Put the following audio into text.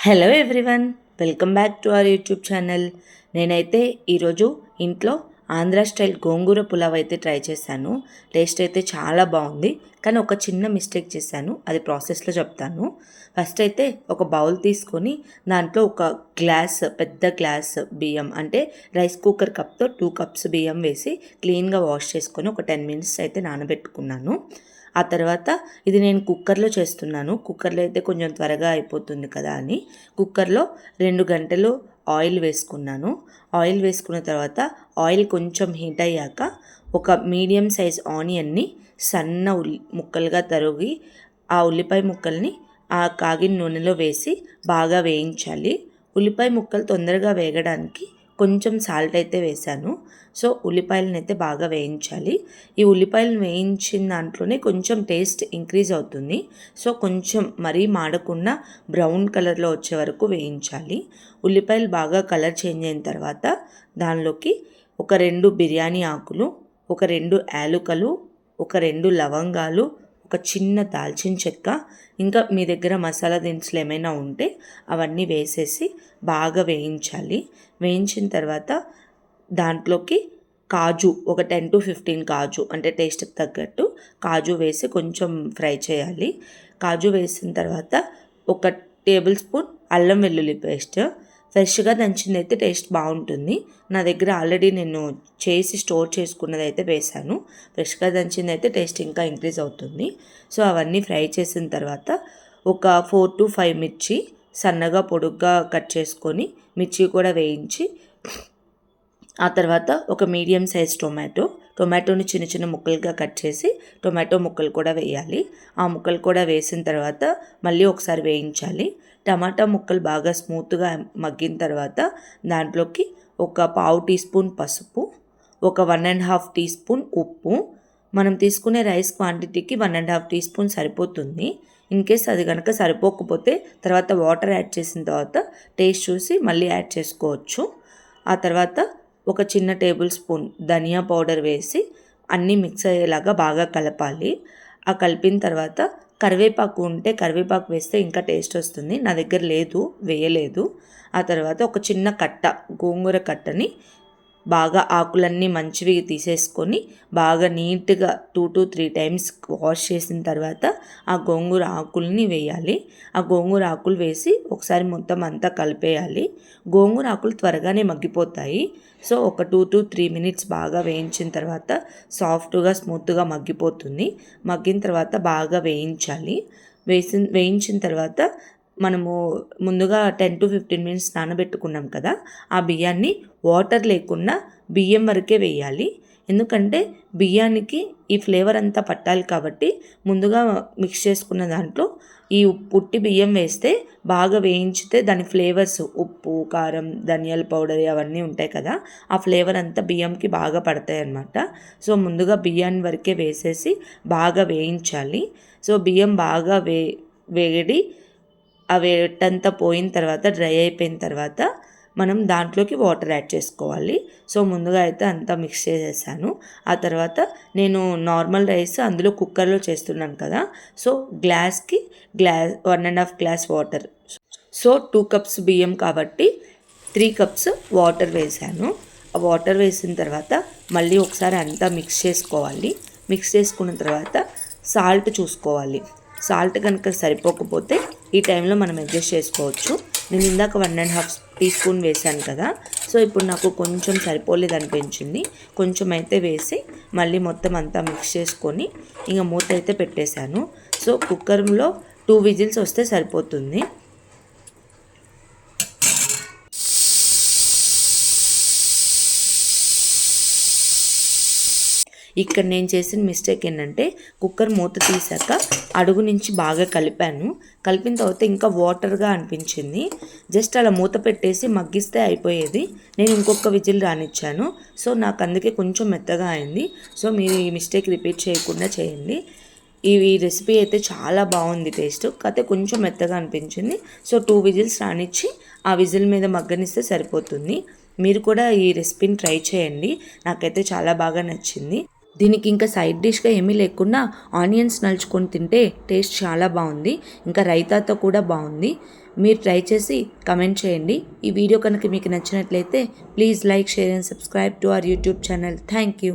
Hello everyone welcome back to our YouTube channel నేనైతే ఈరోజు ఇంట్లో ఆంధ్ర స్టైల్ గోంగూర పులావ్ అయితే ట్రై చేశాను. టేస్ట్ అయితే చాలా బాగుంది. కానీ ఒక చిన్న మిస్టేక్ చేశాను. అది ప్రాసెస్లో చెప్తాను. ఫస్ట్ అయితే ఒక బౌల్ తీసుకొని దాంట్లో ఒక గ్లాస్ పెద్ద గ్లాస్ బియ్యం అంటే రైస్ కుక్కర్ కప్తో టూ కప్స్ బియ్యం వేసి క్లీన్గా వాష్ చేసుకొని ఒక టెన్ మినిట్స్ అయితే నానబెట్టుకున్నాను. ఆ తర్వాత ఇది నేను కుక్కర్లో చేస్తున్నాను. కుక్కర్లో అయితే కొంచెం త్వరగా అయిపోతుంది కదా అని. కుక్కర్లో రెండు గంటలు ఆయిల్ వేసుకున్నాను. ఆయిల్ వేసుకున్న తర్వాత ఆయిల్ కొంచెం హీట్ అయ్యాక ఒక మీడియం సైజ్ ఆనియన్ని సన్న ఉల్లి ముక్కలుగా తరిగి ఆ ఉల్లిపాయ ముక్కల్ని ఆ కాగిన నూనెలో వేసి బాగా వేయించాలి. ఉల్లిపాయ ముక్కలు తొందరగా వేగడానికి కొంచెం సాల్ట్ అయితే వేశాను సో ఉల్లిపాయలను అయితే బాగా వేయించాలి. ఈ ఉల్లిపాయలు వేయించిన దాంట్లోనే కొంచెం టేస్ట్ ఇంక్రీజ్ అవుతుంది. సో కొంచెం మరీ మాడకుండా బ్రౌన్ కలర్లో వచ్చే వరకు వేయించాలి. ఉల్లిపాయలు బాగా కలర్ చేంజ్ అయిన తర్వాత దానిలోకి ఒక రెండు బిర్యానీ ఆకులు ఒక రెండు యాలుకలు ఒక రెండు లవంగాలు ఒక చిన్న దాల్చిన చెక్క ఇంకా మీ దగ్గర మసాలా దినుసులు ఏమైనా ఉంటే అవన్నీ వేసేసి బాగా వేయించాలి. వేయించిన తర్వాత దాంట్లోకి కాజు ఒక టెన్ టు ఫిఫ్టీన్ కాజు అంటే టేస్ట్కి తగ్గట్టు కాజు వేసి కొంచెం ఫ్రై చేయాలి. కాజు వేసిన తర్వాత ఒక టేబుల్ స్పూన్ అల్లం వెల్లుల్లి పేస్ట్ ఫ్రెష్గా దంచింది అయితే టేస్ట్ బాగుంటుంది. నా దగ్గర ఆల్రెడీ నేను చేసి స్టోర్ చేసుకున్నది అయితే వేసాను ఫ్రెష్గా దంచింది అయితే టేస్ట్ ఇంకా ఇంక్రీజ్ అవుతుంది. సో అవన్నీ ఫ్రై చేసిన తర్వాత ఒక ఫోర్ టు ఫైవ్ మిర్చి సన్నగా పొడుగ్గా కట్ చేసుకొని మిర్చి కూడా వేయించి ఆ తర్వాత ఒక మీడియం సైజ్ టొమాటో టొమాటోని చిన్న చిన్న ముక్కలుగా కట్ చేసి టొమాటో ముక్కలు కూడా వేయాలి. ఆ ముక్కలు కూడా వేసిన తర్వాత మళ్ళీ ఒకసారి వేయించాలి. టమాటా ముక్కలు బాగా స్మూత్గా మగ్గిన తర్వాత దాంట్లోకి ఒక పావు టీ స్పూన్ పసుపు ఒక one and half teaspoon ఉప్పు. మనం తీసుకునే రైస్ క్వాంటిటీకి one and half teaspoon సరిపోతుంది. ఇన్ కేస్ అది కనుక సరిపోకపోతే తర్వాత వాటర్ యాడ్ చేసిన తర్వాత టేస్ట్ చూసి మళ్ళీ యాడ్ చేసుకోవచ్చు. ఆ తర్వాత ఒక చిన్న టేబుల్ స్పూన్ ధనియా పౌడర్ వేసి అన్నీ మిక్స్ అయ్యేలాగా బాగా కలపాలి. ఆ కలిపిన తర్వాత కరివేపాకు ఉంటే కరివేపాకు వేస్తే ఇంకా టేస్ట్ వస్తుంది. నా దగ్గర లేదు వేయలేదు. ఆ తర్వాత ఒక చిన్న కట్ట గోంగూర కట్టని బాగా ఆకులన్నీ మంచివి తీసేసుకొని బాగా నీట్గా two to three times wash చేసిన తర్వాత ఆ గోంగూర ఆకుల్ని వేయాలి. ఆ గోంగూర ఆకులు వేసి ఒకసారి మొత్తం అంతా కలిపేయాలి. గోంగూర ఆకులు త్వరగానే మగ్గిపోతాయి. సో ఒక టూ టు త్రీ మినిట్స్ బాగా వేయించిన తర్వాత సాఫ్ట్గా స్మూత్గా మగ్గిపోతుంది. మగ్గిన తర్వాత బాగా వేయించాలి. వేసిన వేయించిన తర్వాత మనము ముందుగా టెన్ టు ఫిఫ్టీన్ మినిట్స్ నానబెట్టుకున్నాం కదా ఆ బియ్యాన్ని వాటర్ లేకుండా బియ్యం వరకే వేయాలి. ఎందుకంటే బియ్యానికి ఈ ఫ్లేవర్ అంతా పట్టాలి కాబట్టి ముందుగా మిక్స్ చేసుకున్న దాంట్లో ఈ పుట్టి బియ్యం వేస్తే బాగా వేయించితే దాని ఫ్లేవర్స్ ఉప్పు కారం ధనియాల పౌడర్ అవన్నీ ఉంటాయి కదా ఆ ఫ్లేవర్ అంతా బియ్యంకి బాగా పడతాయి అన్నమాట. సో ముందుగా బియ్యాన్ని వరకే వేసేసి బాగా వేయించాలి. సో బియ్యం బాగా వే వేడి ఆ వేటంతా పోయిన తర్వాత డ్రై అయిపోయిన తర్వాత మనం దాంట్లోకి వాటర్ యాడ్ చేసుకోవాలి. సో ముందుగా అయితే అంతా మిక్స్ చేసేసాను. ఆ తర్వాత నేను నార్మల్ రైస్ అందులో కుక్కర్లో చేస్తున్నాను కదా సో గ్లాస్కి glass one and half glass water. So two cups బియ్యం కాబట్టి త్రీ కప్స్ వాటర్ వేసాను. ఆ వాటర్ వేసిన తర్వాత మళ్ళీ ఒకసారి అంతా మిక్స్ చేసుకోవాలి. మిక్స్ చేసుకున్న తర్వాత సాల్ట్ చూసుకోవాలి. సాల్ట్ కనుక సరిపోకపోతే ఈ టైంలో మనం అడ్జస్ట్ చేసుకోవచ్చు. నేను ఇందాక one and half teaspoon వేసాను కదా. సో ఇప్పుడు నాకు కొంచెం సరిపోలేదు అనిపించింది. కొంచెం అయితే వేసి మళ్ళీ మొత్తం అంతా మిక్స్ చేసుకొని ఇంకా మూత అయితే పెట్టేశాను. సో కుక్కర్లో టూ విజిల్స్ వస్తే సరిపోతుంది. ఇక్కడ నేను చేసిన మిస్టేక్ ఏంటంటే కుక్కర్ మూత తీసాక అడుగు నుంచి బాగా కలిపాను. కలిపిన తర్వాత ఇంకా వాటర్గా అనిపించింది. జస్ట్ అలా మూత పెట్టేసి మగ్గిస్తే అయిపోయేది. నేను ఇంకొక విజిల్ రానిచ్చాను. సో నాకు అందుకే కొంచెం మెత్తగా అయింది. సో మీరు ఈ మిస్టేక్ రిపీట్ చేయకుండా చేయండి. ఈ రెసిపీ అయితే చాలా బాగుంది టేస్ట్ కాకపోతే కొంచెం మెత్తగా అనిపించింది. సో టూ విజిల్స్ రానిచ్చి ఆ విజిల్ మీద మగ్గనిస్తే సరిపోతుంది. మీరు కూడా ఈ రెసిపీని ట్రై చేయండి. నాకైతే చాలా బాగా నచ్చింది. దీనికి ఇంకా సైడ్ డిష్గా ఏమీ లేకుండా ఆనియన్స్ నలుచుకొని తింటే టేస్ట్ చాలా బాగుంది. ఇంకా రైతాతో కూడా బాగుంది. మీరు ట్రై చేసి కమెంట్ చేయండి. ఈ వీడియో కనుక మీకు నచ్చినట్లయితే please like share and subscribe to our YouTube channel. Thank you.